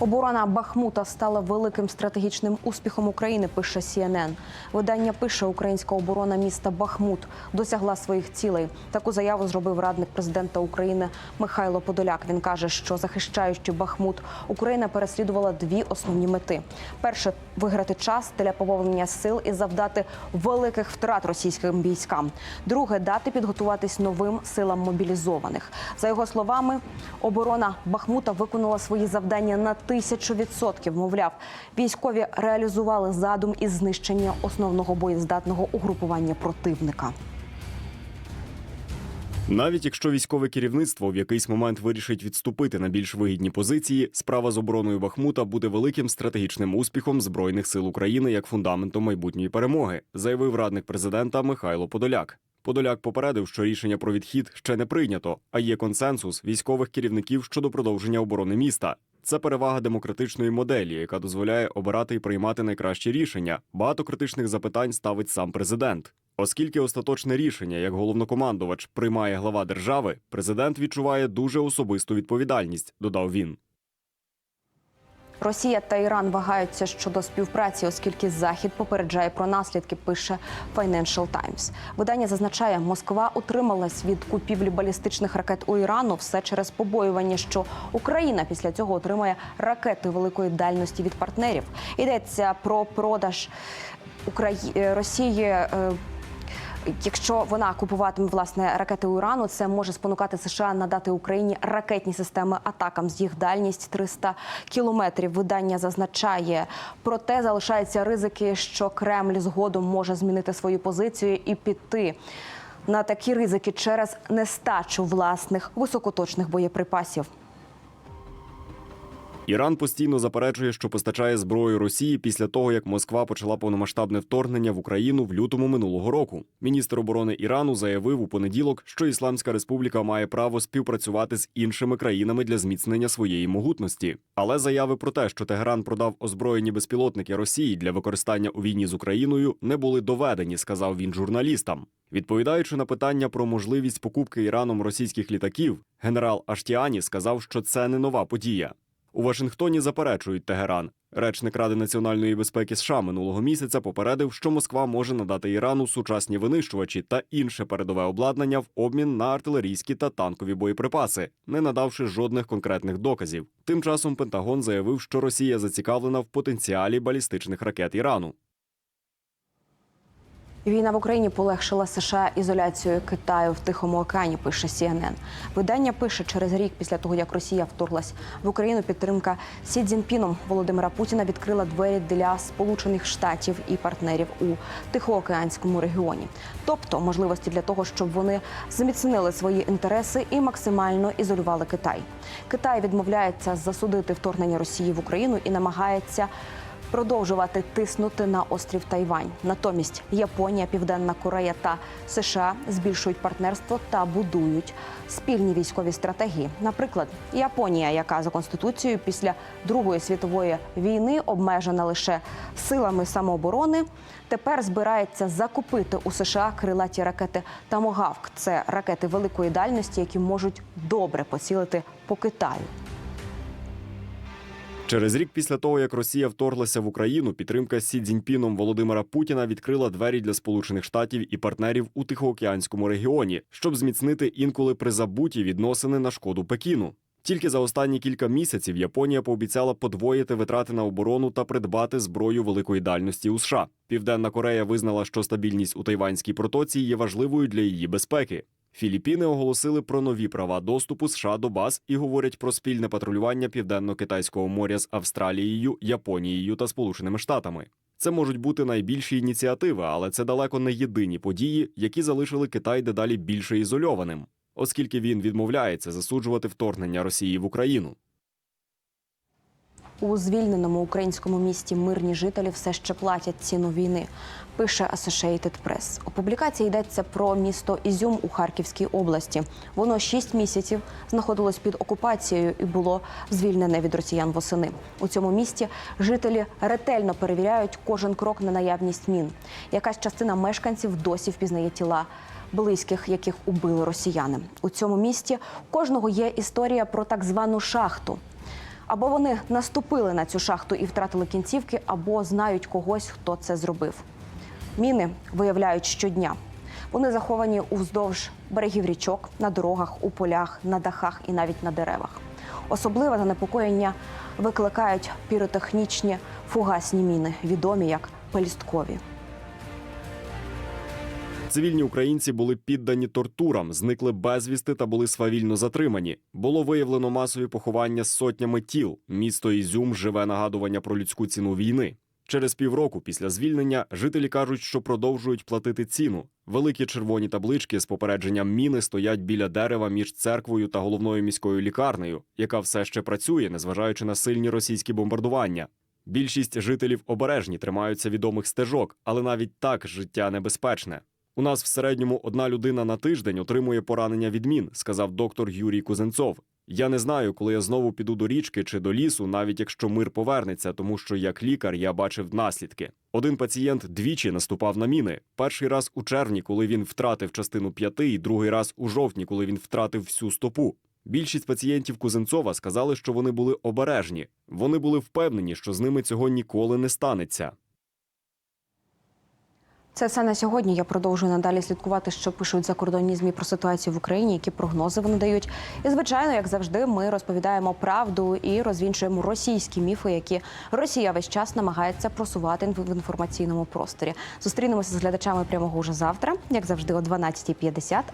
Оборона Бахмута стала великим стратегічним успіхом України. Пише CNN. Видання пише Українська оборона міста Бахмут досягла своїх цілей. Таку заяву зробив радник президента України Михайло Подоляк. Він каже, що захищаючи Бахмут, Україна переслідувала дві основні мети: перше виграти час для поповнення сил і завдати великих втрат російським військам. Друге дати підготуватись новим силам мобілізованих. За його словами, оборона Бахмута виконала свої завдання на тисячу відсотків. Мовляв, військові реалізували задум із знищення основного боєздатного угрупування противника. Навіть якщо військове керівництво в якийсь момент вирішить відступити на більш вигідні позиції, справа з обороною Бахмута буде великим стратегічним успіхом збройних сил України як фундаментом майбутньої перемоги, заявив радник президента Михайло Подоляк. Подоляк попередив, що рішення про відхід ще не прийнято, а є консенсус військових керівників щодо продовження оборони міста. Це перевага демократичної моделі, яка дозволяє обирати і приймати найкращі рішення. Багато критичних запитань ставить сам президент. Оскільки остаточне рішення як головнокомандувач приймає глава держави, президент відчуває дуже особисту відповідальність, додав він. Росія та Іран вагаються щодо співпраці, оскільки Захід попереджає про наслідки. Пише Financial Times. Видання зазначає, Москва утрималась від купівлі балістичних ракет у Ірану все через побоювання, що Україна після цього отримає ракети великої дальності від партнерів. Йдеться про продаж Украї... е, Росії. Якщо вона купуватиме власне ракети у Ірану, це може спонукати США надати Україні ракетні системи атакам з їх дальність 300 кілометрів. Видання зазначає, проте залишаються ризики, що Кремль згодом може змінити свою позицію і піти на такі ризики через нестачу власних високоточних боєприпасів. Іран постійно заперечує, що постачає зброю Росії після того, як Москва почала повномасштабне вторгнення в Україну в лютому минулого року. Міністр оборони Ірану заявив у понеділок, що Ісламська Республіка має право співпрацювати з іншими країнами для зміцнення своєї могутності. Але заяви про те, що Тегеран продав озброєні безпілотники Росії для використання у війні з Україною, не були доведені, сказав він журналістам. Відповідаючи на питання про можливість покупки Іраном російських літаків, генерал Аштіані сказав, що це не нова подія. У Вашингтоні заперечують Тегеран. Речник Ради національної безпеки США минулого місяця попередив, що Москва може надати Ірану сучасні винищувачі та інше передове обладнання в обмін на артилерійські та танкові боєприпаси, не надавши жодних конкретних доказів. Тим часом Пентагон заявив, що Росія зацікавлена в потенціалі балістичних ракет Ірану. Війна в Україні полегшила США ізоляцією Китаю в Тихому океані. Пише CNN. Видання пише через рік після того, як Росія вторглась в Україну. Підтримка Сі Цзіньпіном Володимира Путіна відкрила двері для Сполучених Штатів і партнерів у Тихоокеанському регіоні, тобто можливості для того, щоб вони зміцнили свої інтереси і максимально ізолювали Китай. Китай відмовляється засудити вторгнення Росії в Україну і намагається продовжувати тиснути на острів Тайвань. Натомість Японія, Південна Корея та США збільшують партнерство та будують спільні військові стратегії. Наприклад, Японія, яка за конституцією після Другої світової війни обмежена лише силами самооборони, тепер збирається закупити у США крилаті ракети Тамогавк. Це ракети великої дальності, які можуть добре поцілити по Китаю. Через рік після того, як Росія вторглася в Україну, підтримка Сі Цзіньпіном Володимира Путіна відкрила двері для Сполучених Штатів і партнерів у Тихоокеанському регіоні, щоб зміцнити інколи призабуті відносини на шкоду Пекіну. Тільки за останні кілька місяців Японія пообіцяла подвоїти витрати на оборону та придбати зброю великої дальності у США. Південна Корея визнала, що стабільність у Тайванській протоці є важливою для її безпеки. Філіппіни оголосили про нові права доступу США до баз і говорять про спільне патрулювання південно-китайського моря з Австралією, Японією та Сполученими Штатами. Це можуть бути найбільші ініціативи, але це далеко не єдині події, які залишили Китай дедалі більше ізольованим, оскільки він відмовляється засуджувати вторгнення Росії в Україну. У звільненому українському місті мирні жителі все ще платять ціну війни. Пише Associated Press. У публікації йдеться про місто Ізюм у Харківській області. Воно шість місяців знаходилось під окупацією і було звільнене від росіян восени. У цьому місті жителі ретельно перевіряють кожен крок на наявність мін. Якась частина мешканців досі впізнає тіла. Близьких, яких убили росіяни, у цьому місті кожного є історія про так звану шахту. Або вони наступили на цю шахту і втратили кінцівки, або знають когось, хто це зробив. Міни виявляють щодня. Вони заховані уздовж берегів річок, на дорогах, у полях, на дахах і навіть на деревах. Особливе занепокоєння викликають піротехнічні фугасні міни, відомі як пелісткові. Цивільні українці були піддані тортурам, зникли безвісти та були свавільно затримані. Було виявлено масові поховання з сотнями тіл. Місто Ізюм живе нагадування про людську ціну війни. Через півроку після звільнення жителі кажуть, що продовжують платити ціну. Великі червоні таблички з попередженням міни стоять біля дерева між церквою та головною міською лікарнею, яка все ще працює, незважаючи на сильні російські бомбардування. Більшість жителів обережні тримаються відомих стежок, але навіть так життя небезпечне. У нас в середньому одна людина на тиждень отримує поранення від мін, сказав доктор Юрій Кузенцов. Я не знаю, коли я знову піду до річки чи до лісу, навіть якщо мир повернеться, тому що як лікар я бачив наслідки. Один пацієнт двічі наступав на міни. Перший раз у червні, коли він втратив частину п'яти, і другий раз у жовтні, коли він втратив всю стопу. Більшість пацієнтів Кузенцова сказали, що вони були обережні. Вони були впевнені, що з ними цього ніколи не станеться. Це все на сьогодні. Я продовжую надалі слідкувати, що пишуть закордонні змі про ситуацію в Україні, які прогнози вони дають. І звичайно, як завжди, ми розповідаємо правду і розвінчуємо російські міфи, які Росія весь час намагається просувати в інформаційному просторі. Зустрінемося з глядачами прямого уже завтра, як завжди, о 12.50.